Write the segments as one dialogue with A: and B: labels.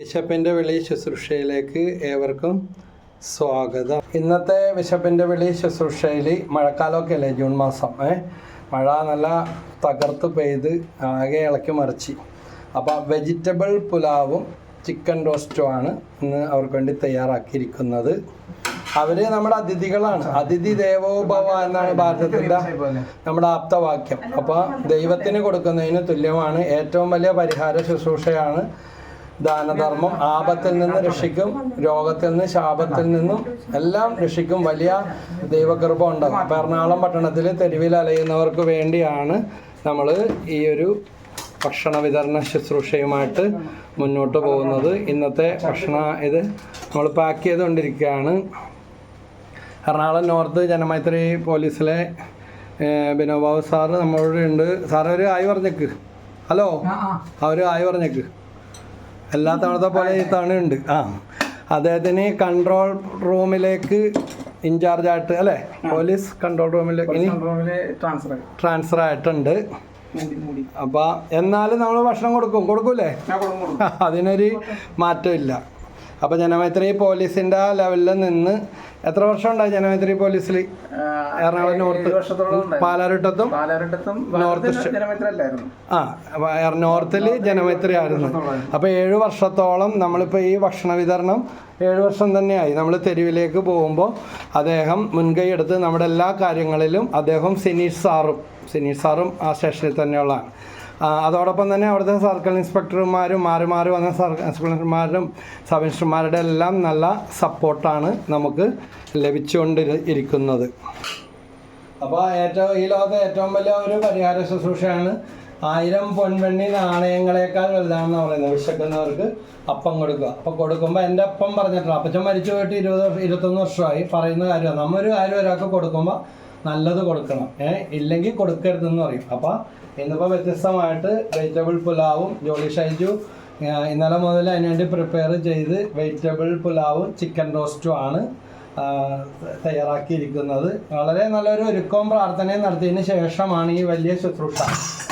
A: ബിഷപ്പിന്റെ വിളി ശുശ്രൂഷയിലേക്ക് ഏവർക്കും സ്വാഗതം. ഇന്നത്തെ ബിഷപ്പിന്റെ വിളി ശുശ്രൂഷയിൽ മഴക്കാലമൊക്കെ അല്ലേ? ജൂൺ മാസം. ഏ? മഴ നല്ല തകർത്ത് പെയ്ത് ആകെ ഇളക്കി മറിച്ച്. അപ്പോൾ വെജിറ്റബിൾ പുലാവും ചിക്കൻ റോസ്റ്റും ആണ് ഇന്ന് അവർക്ക് വേണ്ടി തയ്യാറാക്കിയിരിക്കുന്നത്. അവർ നമ്മുടെ അതിഥികളാണ്. അതിഥി ദേവോഭവ എന്നാണ് ഭാരതത്തിന്റെ നമ്മുടെ ആപ്തവാക്യം. അപ്പോൾ ദൈവത്തിന് കൊടുക്കുന്നതിന് തുല്യമാണ്. ഏറ്റവും വലിയ പരിഹാര ശുശ്രൂഷയാണ് ദാനധർമ്മം ആപത്തിൽ നിന്ന് രക്ഷിക്കും രോഗത്തിൽ നിന്ന് ശാപത്തിൽ നിന്നും എല്ലാം രക്ഷിക്കും. വലിയ ദൈവകൃപ ഉണ്ടാകും അപ്പം എറണാകുളം പട്ടണത്തിൽ തെരുവിൽ അലയുന്നവർക്ക് വേണ്ടിയാണ് നമ്മൾ ഈ ഒരു ഭക്ഷണ വിതരണ ശുശ്രൂഷയുമായിട്ട് മുന്നോട്ട് പോകുന്നത്. ഇന്നത്തെ ഭക്ഷണ ഇത് നമ്മൾ പാക്ക് ചെയ്തുകൊണ്ടിരിക്കുകയാണ്. എറണാകുളം നോർത്ത് ജനമൈത്രി പോലീസിലെ ബിനോബാബു സാറ് നമ്മളോട് ഉണ്ട്. സാർ ഒരു ആയി പറഞ്ഞേക്ക്. ഹലോ? അവർ ആയി പറഞ്ഞേക്ക്. എല്ലാ തവണത്തെ പോലെ ഈ തവണ ഉണ്ട്. ആ. അദ്ദേഹത്തിന് കൺട്രോൾ റൂമിലേക്ക് ഇൻചാർജ് ആയിട്ട് അല്ലേ? പോലീസ് കൺട്രോൾ റൂമിലേക്ക് ഇനി
B: ട്രാൻസ്ഫർ
A: ആയിട്ടുണ്ട്. അപ്പൊ എന്നാലും നമ്മൾ ഭക്ഷണം കൊടുക്കും. കൊടുക്കൂലേ? അതിനൊരു മാറ്റമില്ല. അപ്പോൾ ജനമൈത്രി പോലീസിന്റെ ആ ലെവലിൽ നിന്ന് എത്ര വർഷം ഉണ്ടായി ജനമൈത്രി പോലീസിൽ എറണാകുളം നോർത്ത്. പാലാരിട്ടത്തും നോർത്ത് ആ നോർത്തിൽ ജനമൈത്രി ആയിരുന്നു അപ്പോൾ ഏഴ് വർഷത്തോളം നമ്മളിപ്പോൾ ഈ ഭക്ഷണ വിതരണം ഏഴ് വർഷം തന്നെയായി. നമ്മൾ തെരുവിലേക്ക് പോകുമ്പോൾ അദ്ദേഹം മുൻകൈ എടുത്ത് നമ്മുടെ എല്ലാ കാര്യങ്ങളിലും അദ്ദേഹം സിനീഷ് സാറും സിനീഷ് സാറും ആ സ്റ്റേഷനിൽ തന്നെയുള്ളതാണ്. അതോടൊപ്പം തന്നെ അവിടുത്തെ സർക്കിൾ ഇൻസ്പെക്ടർമാരും മാറി മാറി വന്ന ഇൻസ്പെക്ടർമാരും സബ് ഇൻസ്പെക്ടർമാരുടെ എല്ലാം നല്ല സപ്പോർട്ടാണ് നമുക്ക് ലഭിച്ചുകൊണ്ട് ഇരിക്കുന്നത് അപ്പോൾ ഏറ്റവും ഈ ലോകത്തെ ഏറ്റവും വലിയ ഒരു പരിഹാര ശുശ്രൂഷയാണ് ആയിരം പൊൻവെണ്ണി നാണയങ്ങളെക്കാൾ വലുതാണെന്ന് പറയുന്നത്. വിശക്കുന്നവർക്ക് അപ്പം കൊടുക്കുക. അപ്പം കൊടുക്കുമ്പോൾ എന്റെ അപ്പം പറഞ്ഞിട്ടില്ല അപ്പച്ചൻ മരിച്ചു പോയിട്ട് ഇരുപത് ഇരുപത്തൊന്ന് വർഷമായി പറയുന്ന കാര്യമാണ്. നമ്മൊരു കാര്യം ഒരാൾക്ക് കൊടുക്കുമ്പോൾ നല്ലത് കൊടുക്കണം. ഏഹ് ഇല്ലെങ്കിൽ കൊടുക്കരുതെന്ന് പറയും. അപ്പോൾ ഇന്നിപ്പോൾ വ്യത്യസ്തമായിട്ട് വെജിറ്റബിൾ പുലാവും ജോളി ഷൈജു ഇന്നലെ മുതൽ അതിനുവേണ്ടി പ്രിപ്പയർ ചെയ്ത് വെജിറ്റബിൾ പുലാവും ചിക്കൻ റോസ്റ്റും ആണ് തയ്യാറാക്കിയിരിക്കുന്നത്. വളരെ നല്ലൊരു ഒരുക്കവും പ്രാർത്ഥനയും നടത്തിയതിന് ശേഷമാണ് ഈ വലിയ ശുശ്രൂഷ.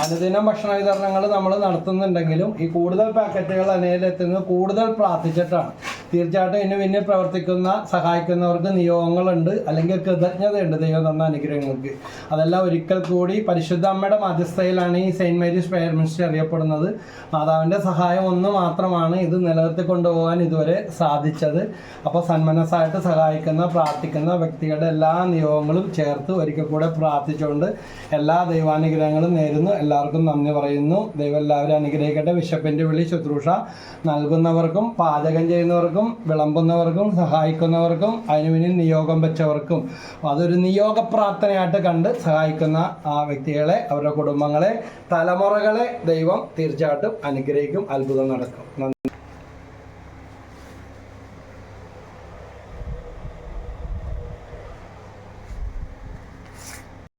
A: അനുദിനം ഭക്ഷണ വിതരണങ്ങൾ നമ്മൾ നടത്തുന്നുണ്ടെങ്കിലും ഈ കൂടുതൽ പാക്കറ്റുകൾ അനയിലെത്തുന്നത് കൂടുതൽ പ്രാർത്ഥിച്ചിട്ടാണ്. തീർച്ചയായിട്ടും എന്നെ പിന്നെ പ്രവർത്തിക്കുന്ന സഹായിക്കുന്നവർക്ക് നിയോഗങ്ങളുണ്ട് അല്ലെങ്കിൽ കൃതജ്ഞതയുണ്ട് ദൈവം തന്ന അനുഗ്രഹങ്ങൾക്ക്. അതെല്ലാം ഒരിക്കൽ കൂടി പരിശുദ്ധ അമ്മയുടെ മധ്യസ്ഥയിലാണ് ഈ സെയിന്റ് മേരീസ് പ്രയർ മിനിസ്റ്റർ അറിയപ്പെടുന്നത്. മാതാവിന്റെ സഹായം ഒന്ന് മാത്രമാണ് ഇത് നിലനിർത്തി കൊണ്ടുപോകാൻ ഇതുവരെ സാധിച്ചത്. അപ്പോൾ സന്മനസ്സായിട്ട് സഹായിക്കുന്ന പ്രാർത്ഥിക്കുന്ന വ്യക്തികളുടെ എല്ലാ നിയോഗങ്ങളും ചേർത്ത് ഒരിക്കൽ കൂടെ പ്രാർത്ഥിച്ചുകൊണ്ട് എല്ലാ ദൈവാനുഗ്രഹങ്ങളും നേരുന്നു. എല്ലാവർക്കും നന്ദി പറയുന്നു. ദൈവം എല്ലാവരും അനുഗ്രഹിക്കട്ടെ. വിശപ്പിന്റെ വിളി ശുശ്രൂഷ നൽകുന്നവർക്കും പാചകം ചെയ്യുന്നവർക്കും വിളമ്പുന്നവർക്കും സഹായിക്കുന്നവർക്കും അതിനു പിന്നിൽ നിയോഗം വെച്ചവർക്കും. അതൊരു നിയോഗ പ്രാർത്ഥനയായിട്ട് കണ്ട് സഹായിക്കുന്ന ആ വ്യക്തികളെ അവരുടെ കുടുംബങ്ങളെ തലമുറകളെ ദൈവം തീർച്ചയായിട്ടും അനുഗ്രഹിക്കും അത്ഭുതം നടക്കും.